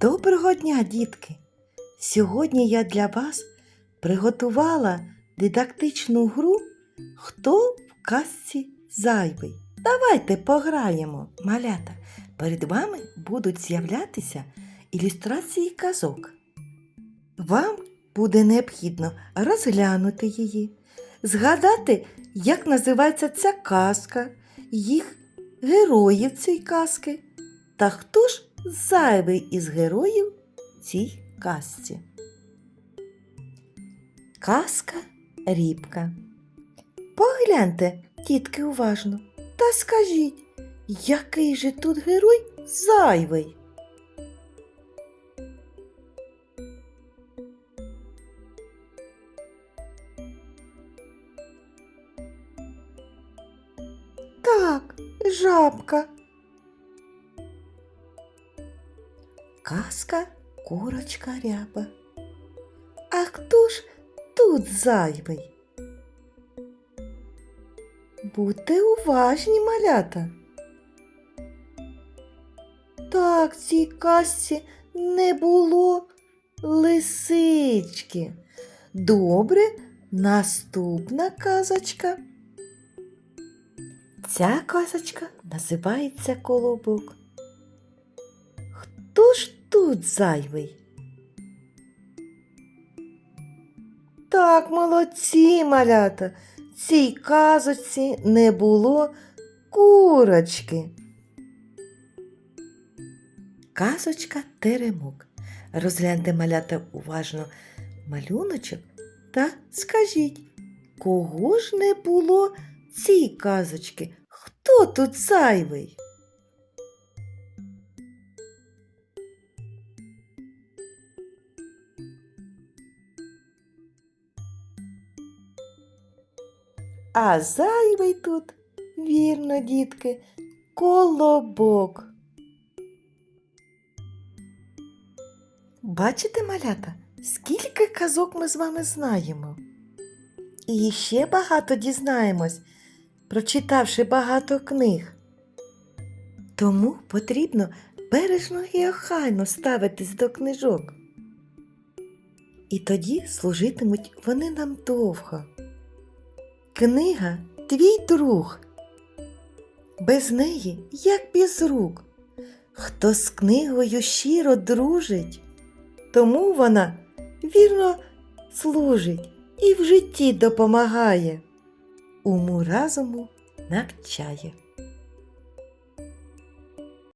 Доброго дня, дітки! Сьогодні я для вас приготувала дидактичну гру Хто в казці зайвий. Давайте пограємо, малята. Перед вами будуть з'являтися ілюстрації казок. Вам буде необхідно розглянути її, згадати, як називається ця казка, їх героїв цієї казки та хто ж зайвий із героїв цій казці. Казка Рібка. Погляньте, тітки, уважно, та скажіть, який же тут герой зайвий? Так, жабка. Казка курочка ряба. А хто ж тут зайвий? Будьте уважні, малята. Так, цій казці не було лисички. Добре, наступна казочка. Ця казочка називається Колобок. Хто ж тут зайвий? Так, молодці, малята. Цій казочці не було курочки. Казочка Теремок. Розгляньте малята уважно малюночок та скажіть, кого ж не було цій казочки? Хто тут зайвий? А зайвий тут, вірно, дітки, колобок. Бачите, малята, скільки казок ми з вами знаємо? І ще багато дізнаємось, прочитавши багато книг. Тому потрібно бережно і охайно ставитись до книжок. І тоді служитимуть вони нам довго. Книга твій друг. Без неї, як без рук. Хто з книгою щиро дружить, тому вона вірно служить і в житті допомагає, уму разуму навчає.